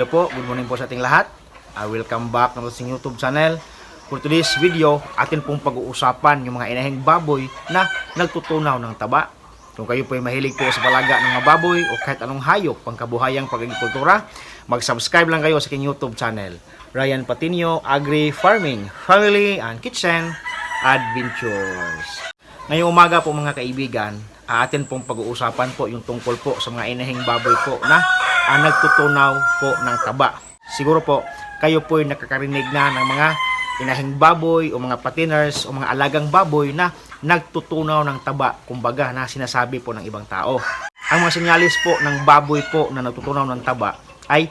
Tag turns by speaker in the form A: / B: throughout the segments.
A: Hello po, good morning po sa ating lahat. Uh, welcome back na sa YouTube channel. For today's video, atin pong pag-uusapan yung mga inahing baboy na nagtutunaw ng taba. Kung kayo po ay mahilig po sa palaga ng mga baboy o kahit anong hayop pangkabuhayang pag-agrikultura, mag-subscribe lang kayo sa aking YouTube channel. Ryan Patinio, Agri Farming, Family and Kitchen Adventures. Ngayong umaga po mga kaibigan, ah, atin pong pag-uusapan po yung tungkol po sa mga inahing baboy po na ah, nagtutunaw po ng taba. Siguro po, kayo po ay nakakarinig na ng mga inahing baboy o mga patiners o mga alagang baboy na nagtutunaw ng taba, kumbaga na sinasabi po ng ibang tao. Ang mga sinyalis po ng baboy po na nagtutunaw ng taba ay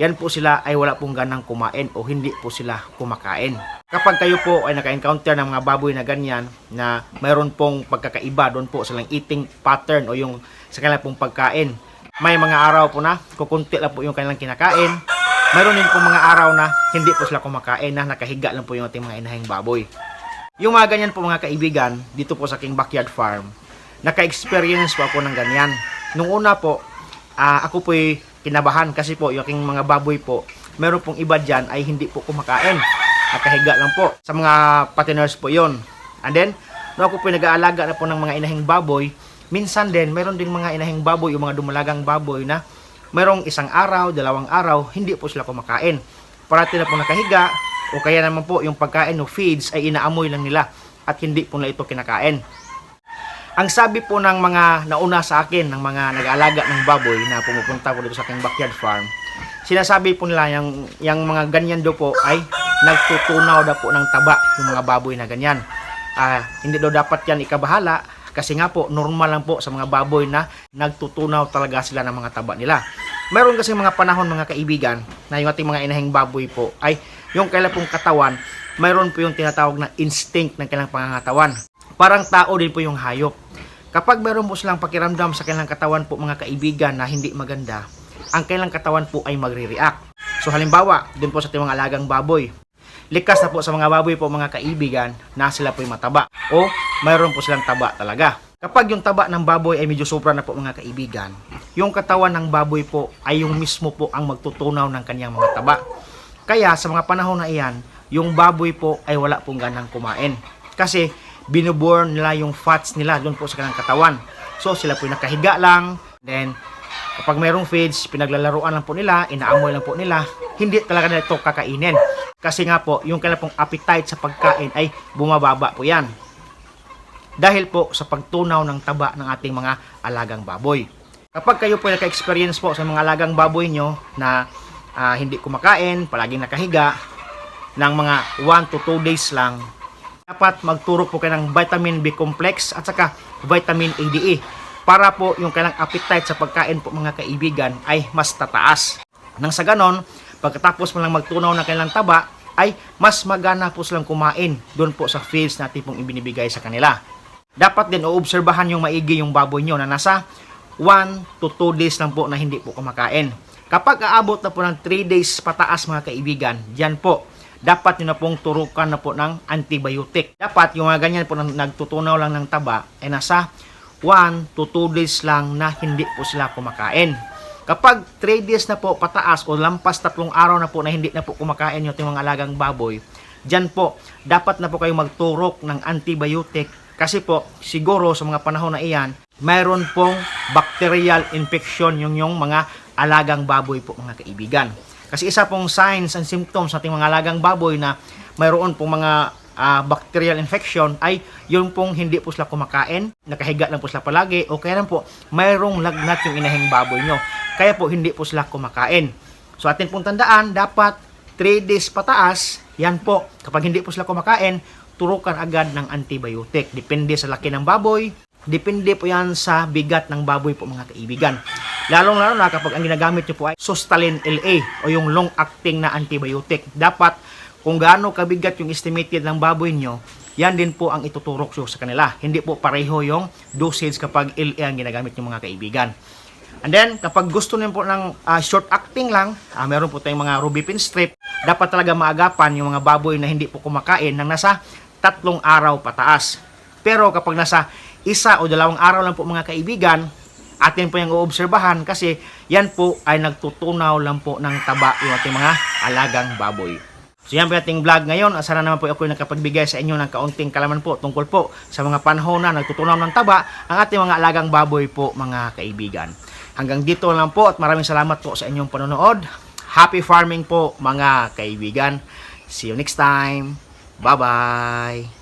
A: yan po sila ay wala pong ganang kumain o hindi po sila kumakain. Kapag kayo po ay naka-encounter ng mga baboy na ganyan na mayroon pong pagkakaiba doon po sa lang eating pattern o yung sa kanilang pong pagkain. May mga araw po na kukunti lang po yung kanilang kinakain. Mayroon din po mga araw na hindi po sila kumakain na nakahiga lang po yung ating mga inahing baboy. Yung mga ganyan po mga kaibigan, dito po sa aking backyard farm, naka-experience po ako ng ganyan. Nung una po, ah, ako po'y kinabahan kasi po yung aking mga baboy po, meron pong iba dyan ay hindi po kumakain. Nakahiga lang po. Sa mga patiners po yon. And then, nung ako po nag-aalaga na po ng mga inahing baboy, minsan din, meron din mga inahing baboy, yung mga dumalagang baboy na merong isang araw, dalawang araw, hindi po sila kumakain. Parati na po nakahiga, o kaya naman po yung pagkain o feeds ay inaamoy lang nila at hindi po nila ito kinakain. Ang sabi po ng mga nauna sa akin, ng mga nag-aalaga ng baboy na pumupunta po dito sa aking backyard farm, sinasabi po nila yung, yung mga ganyan daw po ay nagtutunaw daw po ng taba yung mga baboy na ganyan. Ah, hindi daw dapat yan ikabahala kasi nga po normal lang po sa mga baboy na nagtutunaw talaga sila ng mga taba nila. Meron kasi mga panahon mga kaibigan na yung ating mga inahing baboy po ay yung kailan pong katawan, mayroon po yung tinatawag na instinct ng kailang pangangatawan. Parang tao din po yung hayop. Kapag meron po silang pakiramdam sa kanilang katawan po mga kaibigan na hindi maganda, ang kailang katawan po ay magre-react. So halimbawa, dun po sa ating mga alagang baboy, likas na po sa mga baboy po mga kaibigan na sila po'y mataba o mayroon po silang taba talaga. Kapag yung taba ng baboy ay medyo sobra na po mga kaibigan, yung katawan ng baboy po ay yung mismo po ang magtutunaw ng kanyang mga taba. Kaya sa mga panahon na iyan, yung baboy po ay wala pong ganang kumain. Kasi binuborn nila yung fats nila doon po sa kanilang katawan. So sila po nakahiga lang, then kapag mayroong feeds, pinaglalaruan lang po nila, inaamoy lang po nila, hindi talaga nila ito kakainin. Kasi nga po, yung kanilang pong appetite sa pagkain ay bumababa po yan. Dahil po sa pagtunaw ng taba ng ating mga alagang baboy. Kapag kayo po naka-experience po sa mga alagang baboy nyo na ah, hindi kumakain, palaging nakahiga, ng mga 1 to 2 days lang, dapat magturo po kayo ng vitamin B complex at saka vitamin ADE para po yung kailang appetite sa pagkain po mga kaibigan ay mas tataas. Nang sa ganon, pagkatapos mo lang magtunaw ng kanilang taba, ay mas magana po silang kumain doon po sa feeds natin pong ibinibigay sa kanila. Dapat din uobserbahan yung maigi yung baboy nyo na nasa 1 to 2 days lang po na hindi po kumakain. Kapag aabot na po ng 3 days pataas mga kaibigan, diyan po, dapat nyo na pong turukan na po ng antibiotic. Dapat yung mga ganyan po na nagtutunaw lang ng taba ay nasa 1 to 2 days lang na hindi po sila kumakain. Kapag 3 days na po pataas o lampas tatlong araw na po na hindi na po kumakain yung ating mga alagang baboy, dyan po, dapat na po kayo magturok ng antibiotic kasi po, siguro sa mga panahon na iyan, mayroon pong bacterial infection yung yung mga alagang baboy po mga kaibigan. Kasi isa pong signs and symptoms sa ating mga alagang baboy na mayroon pong mga ah, bacterial infection ay yung pong hindi po sila kumakain, nakahiga lang po sila palagi, o kaya po mayroong lagnat yung inahing baboy nyo. Kaya po hindi po sila kumakain. So atin pong tandaan, dapat 3 days pataas, yan po, kapag hindi po sila kumakain, turukan agad ng antibiotic. Depende sa laki ng baboy, depende po yan sa bigat ng baboy po mga kaibigan. Lalong-lalo na kapag ang ginagamit nyo po ay Sustalin LA o yung long-acting na antibiotic. Dapat kung gaano kabigat yung estimated ng baboy nyo, yan din po ang ituturok nyo sa kanila. Hindi po pareho yung dosage kapag LA ang ginagamit ng mga kaibigan. And then, kapag gusto niyo po ng ah, short acting lang, ah, meron po tayong mga ruby pin strip, dapat talaga maagapan yung mga baboy na hindi po kumakain ng nasa tatlong araw pataas. Pero kapag nasa isa o dalawang araw lang po mga kaibigan, atin po yung uobserbahan kasi yan po ay nagtutunaw lang po ng taba yung ating mga alagang baboy. So yan po ating vlog ngayon. Sana naman po ako nakapagbigay sa inyo ng kaunting kalaman po tungkol po sa mga panahon na nagtutunaw ng taba ang ating mga alagang baboy po mga kaibigan. Hanggang dito lang po at maraming salamat po sa inyong panonood. Happy farming po mga kaibigan. See you next time. Bye-bye.